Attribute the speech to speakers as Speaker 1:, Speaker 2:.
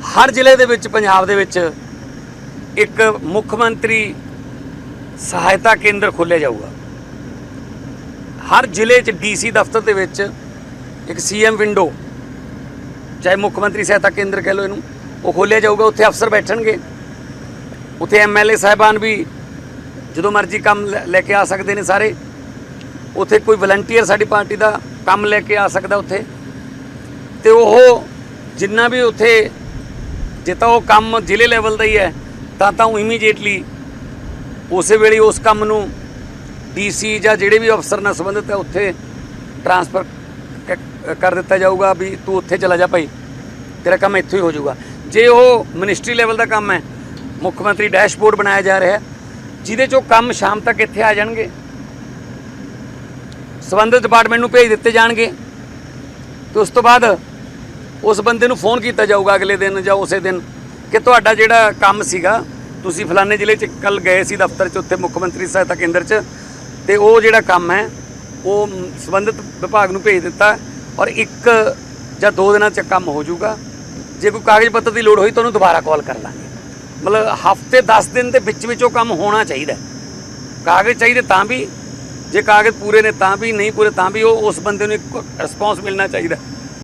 Speaker 1: ਹਰ ਜ਼ਿਲ੍ਹੇ ਦੇ ਵਿੱਚ, ਪੰਜਾਬ ਦੇ ਵਿੱਚ ਇੱਕ ਮੁੱਖ ਮੰਤਰੀ ਸਹਾਇਤਾ ਕੇਂਦਰ ਖੋਲ੍ਹਿਆ ਜਾਊਗਾ। ਹਰ ਜ਼ਿਲ੍ਹੇ 'ਚ ਡੀਸੀ ਦਫ਼ਤਰ ਦੇ ਵਿੱਚ ਇੱਕ ਸੀਐਮ ਵਿੰਡੋ, ਚਾਹੇ ਮੁੱਖ ਮੰਤਰੀ ਸਹਾਇਤਾ ਕੇਂਦਰ ਕਹਿ ਲਓ ਇਹਨੂੰ, ਉਹ ਖੋਲ੍ਹਿਆ ਜਾਊਗਾ। ਉੱਥੇ ਅਫਸਰ ਬੈਠਣਗੇ। ਉੱਥੇ ਐਮਐਲਏ ਸਾਹਿਬਾਨ ਵੀ ਜਦੋਂ ਮਰਜ਼ੀ ਕੰਮ ਲੈ- ਲੈ ਕੇ ਆ ਸਕਦੇ ਨੇ ਸਾਰੇ। ਉੱਥੇ ਕੋਈ ਵਲੰਟੀਅਰ ਸਾਡੀ ਪਾਰਟੀ ਦਾ ਕੰਮ ਲੈ ਕੇ ਆ ਸਕਦਾ ਉੱਥੇ। ਤੇ ਉਹ ਜਿੰਨਾ ਵੀ ਉੱਥੇ ਜੇ ਤਾਂ ਉਹ ਕੰਮ ਜ਼ਿਲ੍ਹੇ ਲੈਵਲ ਦਾ ਹੀ ਹੈ, ਤਾਂ ਤਾਂ ਉਹ ਇਮੀਡੀਏਟਲੀ ਉਸੇ ਵੇਲੇ ਉਸ ਕੰਮ ਨੂੰ ਡੀਸੀ ਜਾਂ ਜਿਹੜੇ ਵੀ ਅਫਸਰ ਨਾਲ ਸੰਬੰਧਿਤ ਹੈ, ਉੱਥੇ ਟਰਾਂਸਫਰ ਕਰ ਦਿੱਤਾ ਜਾਊਗਾ ਵੀ ਤੂੰ ਉੱਥੇ ਚਲਾ ਜਾ ਭਾਈ। ਤੇਰਾ ਕੰਮ ਇੱਥੇ ਹੀ ਹੋ ਜਾਊਗਾ। ਜੇ ਉਹ ਮਿਨਿਸਟਰੀ ਲੈਵਲ ਦਾ ਕੰਮ ਹੈ, ਮੁੱਖ ਮੰਤਰੀ ਡੈਸ਼ਬੋਰਡ ਬਣਾਇਆ ਜਾ ਰਿਹਾ ਹੈ, ਜਿਹਦੇ ਚੋਂ ਕੰਮ ਸ਼ਾਮ ਤੱਕ ਇੱਥੇ ਆ ਜਾਣਗੇ। ਸੰਬੰਧਿਤ ਡਿਪਾਰਟਮੈਂਟ ਨੂੰ ਭੇਜ ਦਿੱਤੇ ਜਾਣਗੇ। ਤੇ ਉਸ ਤੋਂ ਬਾਅਦ ਉਸ ਬੰਦੇ ਨੂੰ ਫੋਨ ਕੀਤਾ ਜਾਊਗਾ ਅਗਲੇ ਦਿਨ ਜਾਂ ਉਸੇ ਦਿਨ ਕਿ ਤੁਹਾਡਾ ਜਿਹੜਾ ਕੰਮ ਸੀਗਾ, ਤੁਸੀਂ ਫਲਾਣੇ ਜ਼ਿਲ੍ਹੇ 'ਚ ਕੱਲ ਗਏ ਸੀ ਦਫ਼ਤਰ 'ਚ, ਉੱਥੇ ਮੁੱਖ ਮੰਤਰੀ ਸਹਾਇਤਾ ਕੇਂਦਰ 'ਚ, ਤੇ ਉਹ ਜਿਹੜਾ ਕੰਮ ਹੈ, ਉਹ ਸੰਬੰਧਿਤ ਵਿਭਾਗ ਨੂੰ ਭੇਜ ਦਿੱਤਾ ਔਰ ਇੱਕ ਜਾਂ ਦੋ ਦਿਨਾਂ 'ਚ ਕੰਮ ਹੋ ਜਾਊਗਾ। ਜੇ ਕੋਈ ਕਾਗਜ਼ ਪੱਤਰ ਦੀ ਲੋੜ ਹੋਈ ਤਾਂ ਉਹਨੂੰ ਦੁਬਾਰਾ ਕਾਲ ਕਰ ਲਾਂਗੇ। ਮਤਲਬ ਹਫ਼ਤੇ 10 ਦਿਨ ਦੇ ਵਿੱਚ ਵਿੱਚ ਉਹ ਕੰਮ ਹੋਣਾ ਚਾਹੀਦਾ ਕਾਗਜ਼ ਚਾਹੀਦੇ ਤਾਂ ਵੀ, ਜੇ ਕਾਗਜ਼ ਪੂਰੇ ਨੇ ਤਾਂ ਵੀ, ਨਹੀਂ ਪੂਰੇ ਤਾਂ ਵੀ ਉਹ ਉਸ ਬੰਦੇ ਨੂੰ ਇੱਕ ਰਿਸਪੌਂਸ ਮਿਲਣਾ ਚਾਹੀਦਾ